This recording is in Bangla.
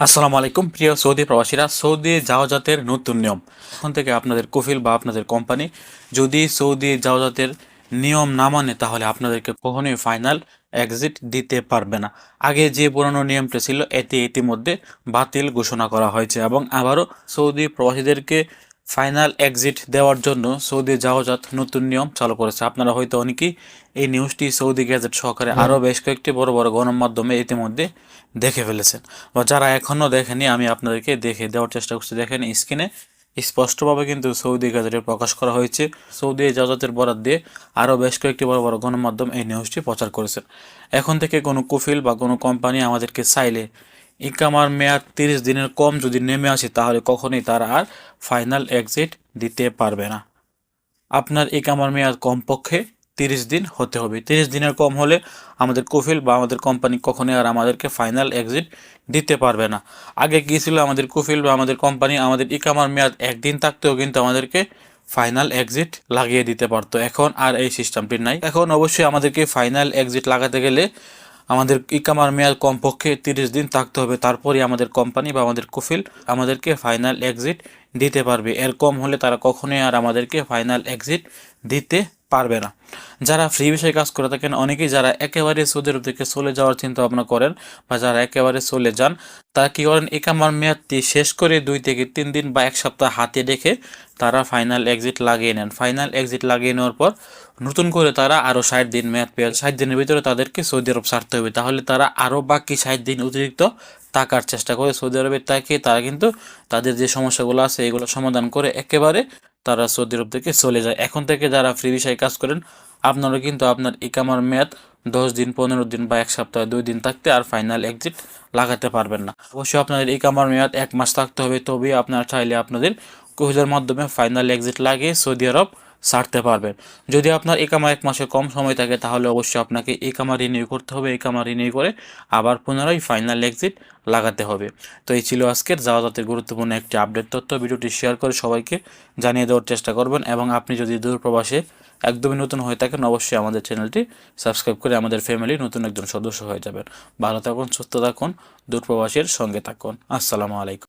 আসসালামু আলাইকুম, প্রিয় সৌদি প্রবাসীরা। সৌদি জাহাজাতের নতুন নিয়ম। এখন থেকে আপনাদের কফিল বা আপনাদের কোম্পানি যদি সৌদি জাহাজাতের নিয়ম না মানে তাহলে আপনাদেরকে কখনোই ফাইনাল এক্সিট দিতে পারবে না। আগে যে পুরনো নিয়মটা ছিল এতে ইতিমধ্যে বাতিল ঘোষণা করা হয়েছে এবং আবারও সৌদি প্রবাসীদেরকে ফাইনাল এক্সিট দেওয়ার জন্য সৌদি জাহাজাত নতুন নিয়ম চালু করেছে। আপনারা হয়তো অনেকেই এই নিউজটি সৌদি গ্যাজেট সহকারে আরও বেশ কয়েকটি বড় বড় গণমাধ্যমে ইতিমধ্যে দেখে ফেলেছেন। বা যারা এখনও দেখেনি আমি আপনাদেরকে দেখে দেওয়ার চেষ্টা করছি। দেখেন স্ক্রিনে স্পষ্টভাবে কিন্তু সৌদি গ্যাজেটে প্রকাশ করা হয়েছে। সৌদি জাহাজের বরাদ দিয়ে আরও বেশ কয়েকটি বড় বড় গণমাধ্যম এই নিউজটি প্রচার করেছে। এখন থেকে কোনো কুফিল বা কোনো কোম্পানি আমাদেরকে চাইলে ইকামার মেয়াদ তিরিশ দিনের কম যদি নেমে আসে, তাহলে কখনোই তারা আর ফাইনাল এক্সিট দিতে পারবে না। আপনার ইকামার মেয়াদ কমপক্ষে তিরিশ দিন হতে হবে। তিরিশ দিনের কম হলে আমাদের কফিল বা আমাদের কোম্পানি কখনোই আর আমাদেরকে ফাইনাল এক্সিট দিতে পারবে না। আগে কী ছিল আমাদের কফিল বা আমাদের কোম্পানি আমাদের ইকামার মেয়াদ একদিন থাকতেও কিন্তু আমাদেরকে ফাইনাল এক্সিট লাগিয়ে দিতে পারতো। এখন আর এই সিস্টেমটি নাই। এখন অবশ্যই আমাদেরকে ফাইনাল এক্সিট লাগাতে গেলে আমাদের ইকামার মেয়াদ কমপক্ষে তিরিশ দিন থাকতে হবে। তারপরে আমাদের কোম্পানি বা আমাদের কফিল আমাদেরকে ফাইনাল এক্সিট দিতে পারবে। এর কম হলে তারা কখনোই আর আমাদেরকে ফাইনাল এক্সিট দিতে পারবে না। যারা ফ্রি বিষয়ে কাজ করে থাকেন, অনেকেই যারা একেবারে সৌদি আরব থেকে চলে যাওয়ার চিন্তা ভাবনা করেন বা যারা একেবারে চলে যান, তারা কী করেন একামার মেয়াদটি শেষ করে দুই থেকে তিন দিন বা এক সপ্তাহ হাতে রেখে তারা ফাইনাল এক্সিট লাগিয়ে নেন। ফাইনাল এক্সিট লাগিয়ে নেওয়ার পর নতুন করে তারা আরও ষাট দিন মেয়াদ পেয়ে ষাট দিনের ভিতরে তাদেরকে সৌদি আরব ছাড়তে হবে। তাহলে তারা আরও বাকি ষাট দিন অতিরিক্ত টাকার চেষ্টা করে। সৌদি আরবের তাকে তারা কিন্তু তাদের যে সমস্যাগুলো আছে এগুলো সমাধান করে একেবারে তারা সৌদি আরব থেকে চলে যায়। এখন থেকে যারা ফ্রি বিষয়ে কাজ করেন আপনারা কিন্তু আপনার ইকামার মেয়াদ দশ দিন, পনেরো দিন বা এক সপ্তাহ, দুই দিন থাকতে আর ফাইনাল এক্সিট লাগাতে পারবেন না। অবশ্যই আপনাদের ইকামার মেয়াদ এক মাস থাকতে হবে, তবেই আপনারা চাইলে আপনাদের কোহিদের মাধ্যমে ফাইনাল এক্সিট লাগে সৌদি আরব ছাড়তে পারবেন। যদি আপনার একামা এক মাসে কম সময় থাকে, তাহলে অবশ্যই আপনাকে একামা রিনিউ করতে হবে। একামা রিনিউ করে আবার পুনরায় ফাইনাল এক্সিট লাগাতে হবে। তো এই ছিল আজকের যাওয়া গুরুত্বপূর্ণ একটি আপডেট তথ্য। ভিডিওটি শেয়ার করে সবাইকে জানিয়ে দেওয়ার চেষ্টা করবেন এবং আপনি যদি দূর প্রবাসে একদমই নতুন হয়ে থাকেন, অবশ্যই আমাদের চ্যানেলটি সাবস্ক্রাইব করে আমাদের ফ্যামিলি নতুন একজন সদস্য হয়ে যাবেন। ভালো থাকুন, সুস্থ থাকুন, দূর প্রবাসের সঙ্গে থাকুন। আসসালামু আলাইকুম।